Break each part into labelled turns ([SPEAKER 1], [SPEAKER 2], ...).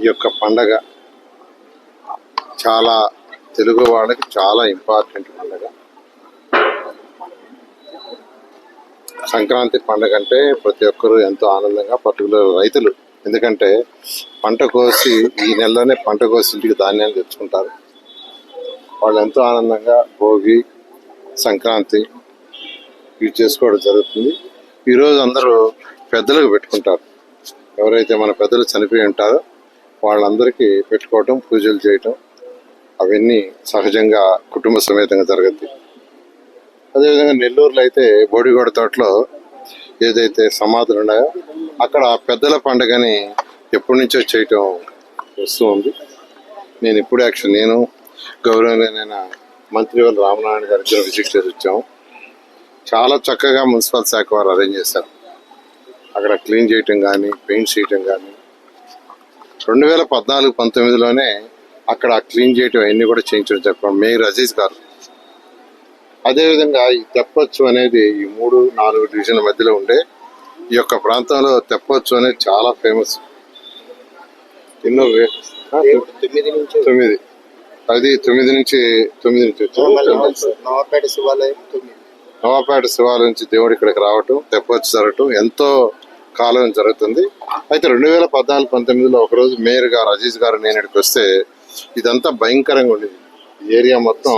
[SPEAKER 1] ఈ యొక్క పండగ చాలా తెలుగు వాళ్ళకి చాలా ఇంపార్టెంట్ పండగ. సంక్రాంతి పండగ అంటే ప్రతి ఒక్కరూ ఎంతో ఆనందంగా పర్టికులర్ రైతులు. ఎందుకంటే పంట కోసి ఈ నెలలోనే పంట కోసి ఇంటికి ధాన్యాలు తెచ్చుకుంటారు. వాళ్ళు ఎంతో ఆనందంగా భోగి సంక్రాంతి ఇవి చేసుకోవడం జరుగుతుంది. ఈరోజు అందరూ పెద్దలకు పెట్టుకుంటారు. ఎవరైతే మన పెద్దలు చనిపోయి ఉంటారో వాళ్ళందరికీ పెట్టుకోవటం పూజలు చేయటం అవన్నీ సహజంగా కుటుంబ సమేతంగా జరుగుద్ది. అదేవిధంగా నెల్లూరులో అయితే బోడిగోడ తోటలో ఏదైతే సమాధులు ఉన్నాయో అక్కడ పెద్దల పండుగని ఎప్పటి నుంచో చేయటం వస్తూ ఉంది. నేను ఇప్పుడు యాక్చువల్ నేను గౌరవనీయమైన మంత్రి వాళ్ళ రామనారాయణ గారి దగ్గర విజిట్ చేసి వచ్చాము చాలా చక్కగా మున్సిపల్ శాఖ వారు అరేంజ్ చేశారు. అక్కడ క్లీన్ చేయటం కానీ పెయింట్ చేయటం కానీ రెండు వేల పద్నాలుగు పంతొమ్మిదిలోనే అక్కడ క్లీన్ చేయటం అవన్నీ కూడా చేయించడం చెప్పాం మేయర్ అజీజ్ గారు. అదేవిధంగా ఈ తెప్పొచ్చు అనేది ఈ మూడు నాలుగు డివిజన్ల మధ్యలో ఉండే ఈ యొక్క ప్రాంతంలో తెప్పొచ్చు అనేది చాలా ఫేమస్. ఎన్నో
[SPEAKER 2] తొమ్మిది నుంచి
[SPEAKER 1] తొమ్మిది. అది తొమ్మిది నుంచి తొమ్మిది నుంచి.
[SPEAKER 2] నవాపేట శివాలయం
[SPEAKER 1] నవాపేట శివాలయం నుంచి దేవుడు ఇక్కడికి రావటం తెప్పొచ్చు జరగటం ఎంతో కాలం జరుగుతుంది. అయితే రెండు వేల పద్నాలుగు పంతొమ్మిదిలో ఒకరోజు మేయర్ గారు అజీజ్ గారు నేను ఇక్కడికి వస్తే ఇదంతా భయంకరంగా ఉండేది. ఏరియా మొత్తం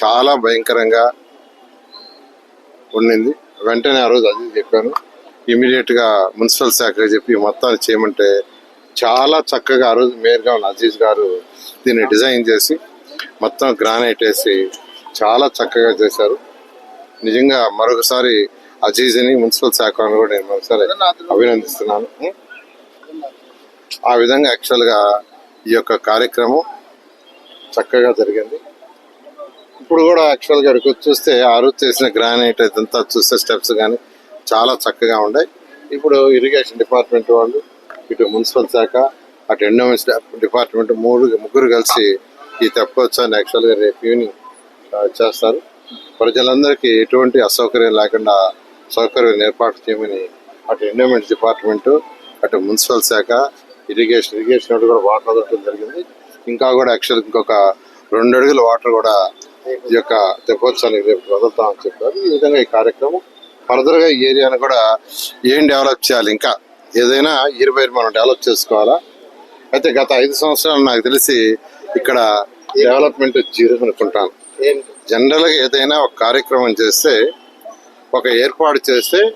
[SPEAKER 1] చాలా భయంకరంగా ఉండింది. వెంటనే ఆ రోజు అజీజ్ చెప్పాను. ఇమీడియట్గా మున్సిపల్ శాఖకి చెప్పి మొత్తాన్ని చేయమంటే చాలా చక్కగా ఆ రోజు మేయర్గా ఉన్న అజీజ్ గారు దీన్ని డిజైన్ చేసి మొత్తం గ్రానైట్ వేసి చాలా చక్కగా చేశారు. నిజంగా మరొకసారి అజీజ్ని మున్సిపల్ శాఖ కూడా నేను మరోసారి అభినందిస్తున్నాను. ఆ విధంగా యాక్చువల్గా ఈ యొక్క కార్యక్రమం చక్కగా జరిగింది. ఇప్పుడు కూడా యాక్చువల్గా ఇక్కడికి వచ్చి చూస్తే ఆ రోజు చేసిన గ్రానైట్ ఇదంతా చూస్తే స్టెప్స్ కానీ చాలా చక్కగా ఉన్నాయి. ఇప్పుడు ఇరిగేషన్ డిపార్ట్మెంట్ వాళ్ళు ఇటు మున్సిపల్ శాఖ అటు ఎండోమెంట్స్ డిపార్ట్మెంట్ మూడు ముగ్గురు కలిసి ఈ తెప్పొచ్చాన్ని యాక్చువల్గా రేపు ఈవినింగ్ చేస్తారు. ప్రజలందరికీ ఎటువంటి అసౌకర్యం లేకుండా సౌకర్యం ఏర్పాటు చేయమని అటు ఎండోమెంట్స్ డిపార్ట్మెంటు అటు మున్సిపల్ శాఖ ఇరిగేషన్ ఇరిగేషన్ కూడా వాటర్ వదలటం జరిగింది. ఇంకా కూడా యాక్చువల్ ఇంకొక రెండు అడుగుల వాటర్ కూడా ఈ యొక్క తెప్పొచ్చానికి రేపు వదులుతామని చెప్పారు. ఈ విధంగా ఈ కార్యక్రమం ఫర్దర్గా ఈ ఏరియాను కూడా ఏం డెవలప్ చేయాలి? ఇంకా ఏదైనా ఇరవై మనం డెవలప్ చేసుకోవాలా? అయితే గత ఐదు సంవత్సరాలు నాకు తెలిసి ఇక్కడ డెవలప్మెంట్ జీరో అనుకుంటాను.
[SPEAKER 2] ఏం
[SPEAKER 1] జనరల్గా ఏదైనా ఒక కార్యక్రమం చేస్తే ఒక ఏర్పాటు చేస్తే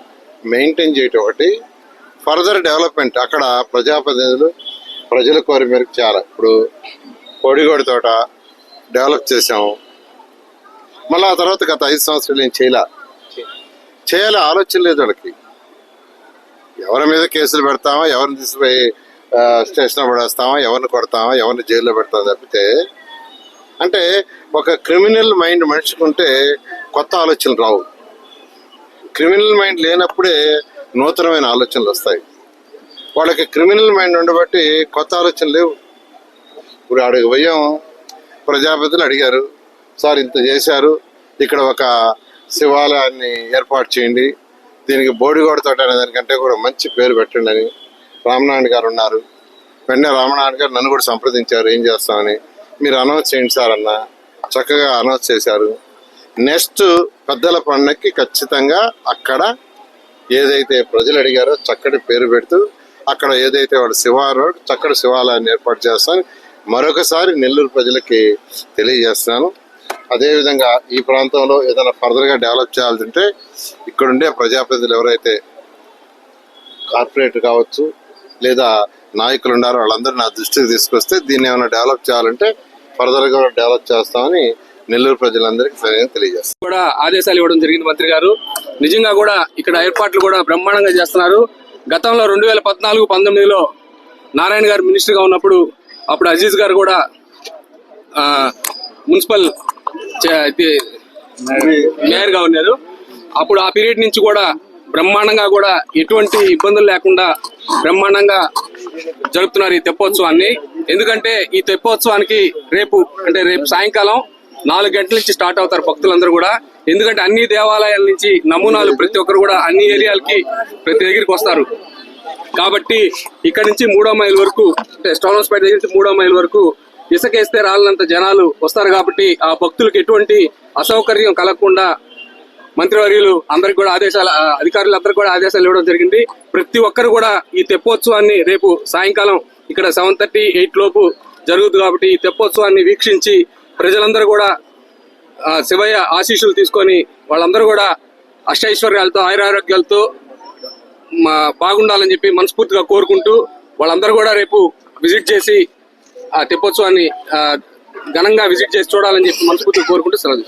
[SPEAKER 1] మెయింటైన్ చేయటం ఒకటి. ఫర్దర్ డెవలప్మెంట్ అక్కడ ప్రజాప్రతినిధులు ప్రజల కోరి మేరకు చేయాలి ఇప్పుడు కోడిగోడి తోట డెవలప్ చేసాము మళ్ళీ ఆ తర్వాత గత ఐదు సంవత్సరాలు ఏం చేయలే? చేయాలి ఆలోచన లేదు వాళ్ళకి. ఎవరి మీద కేసులు పెడతామా? ఎవరిని తీసుకుపోయి స్టేషన్లో పడేస్తామా? ఎవరిని కొడతామా? ఎవరిని జైల్లో పెడతామా? తప్పితే అంటే ఒక క్రిమినల్ మైండ్ మనిషికి ఉంటే కొత్త ఆలోచనలు రావు. క్రిమినల్ మైండ్ లేనప్పుడే నూతనమైన ఆలోచనలు వస్తాయి. వాళ్ళకి క్రిమినల్ మైండ్ ఉండబట్టి కొత్త ఆలోచనలు లేవు. ఇప్పుడు అడుగు పోయాం ప్రజాపతిని అడిగారు సార్ ఇంత చేశారు ఇక్కడ ఒక శివాలయాన్ని ఏర్పాటు చేయండి దీనికి బోడిగోడ తోట అనే దానికంటే కూడా మంచి పేరు పెట్టండి అని రామనారాయణ గారు ఉన్నారు. వెంటనే రామనారాయణ గారు నన్ను కూడా సంప్రదించారు ఏం చేస్తామని మీరు అనౌన్స్ చేయండి సార్ అన్న చక్కగా అనౌన్స్ చేశారు. నెక్స్ట్ పెద్దల పండగకి ఖచ్చితంగా అక్కడ ఏదైతే ప్రజలు అడిగారో చక్కటి పేరు పెడుతూ అక్కడ ఏదైతే వాళ్ళు శివారు చక్కటి శివాలయాన్ని ఏర్పాటు చేస్తాను మరొకసారి నెల్లూరు ప్రజలకి తెలియజేస్తున్నాను. అదేవిధంగా ఈ ప్రాంతంలో ఏదైనా ఫర్దర్గా డెవలప్ చేయాలంటే ఇక్కడుండే ప్రజాప్రతినిధులు ఎవరైతే కార్పొరేట్ కావచ్చు లేదా నాయకులు ఉన్నారో వాళ్ళందరూ నా దృష్టికి తీసుకొస్తే దీన్ని ఏమైనా డెవలప్ చేయాలంటే ఫర్దర్గా డెవలప్ చేస్తామని నెల్లూరు ప్రజలందరికీ తెలియజేస్తాం.
[SPEAKER 3] కూడా ఆదేశాలు ఇవ్వడం జరిగింది మంత్రి గారు. నిజంగా కూడా ఇక్కడ ఏర్పాట్లు కూడా బ్రహ్మాండంగా చేస్తున్నారు. గతంలో రెండు వేల పద్నాలుగు పంతొమ్మిదిలో నారాయణ గారు మినిస్టర్గా ఉన్నప్పుడు అప్పుడు అజీజ్ గారు కూడా మున్సిపల్ మేయర్గా ఉన్నారు. అప్పుడు ఆ పీరియడ్ నుంచి కూడా బ్రహ్మాండంగా కూడా ఎటువంటి ఇబ్బందులు లేకుండా బ్రహ్మాండంగా జరుపుతున్నారు ఈ తెప్పోత్సవాన్ని. ఎందుకంటే ఈ తెప్పోత్సవానికి రేపు అంటే రేపు సాయంకాలం నాలుగు గంటల నుంచి స్టార్ట్ అవుతారు భక్తులందరూ కూడా. ఎందుకంటే అన్ని దేవాలయాల నుంచి నమూనాలు ప్రతి ఒక్కరు కూడా అన్ని ఏరియాలకి ప్రతి దగ్గరికి వస్తారు. కాబట్టి ఇక్కడ నుంచి మూడో మైల్ వరకు అంటే స్టోనస్పేట దగ్గర నుంచి మూడో మైల్ వరకు ఇసుకేస్తే రాలినంత జనాలు వస్తారు కాబట్టి ఆ భక్తులకు ఎటువంటి అసౌకర్యం కలగకుండా మంత్రివర్యులు అందరికి కూడా ఆదేశాలు అధికారులు అధికారులందరికీ కూడా ఆదేశాలు ఇవ్వడం జరిగింది. ప్రతి ఒక్కరు కూడా ఈ తెప్పోత్సవాన్ని రేపు సాయంకాలం ఇక్కడ సెవెన్ థర్టీ ఎయిట్ లోపు జరుగుతుంది కాబట్టి ఈ తెప్పోత్సవాన్ని వీక్షించి ప్రజలందరూ కూడా శివయ్య ఆశీస్సులు తీసుకొని వాళ్ళందరూ కూడా అష్టైశ్వర్యాలతో ఆయురారోగ్యాలతో మా బాగుండాలని చెప్పి మనస్ఫూర్తిగా కోరుకుంటూ వాళ్ళందరూ కూడా రేపు విజిట్ చేసి ఆ తెప్పోత్సవాన్ని ఘనంగా విజిట్ చేసి చూడాలని చెప్పి మనస్ఫూర్తిగా కోరుకుంటూ సెలవు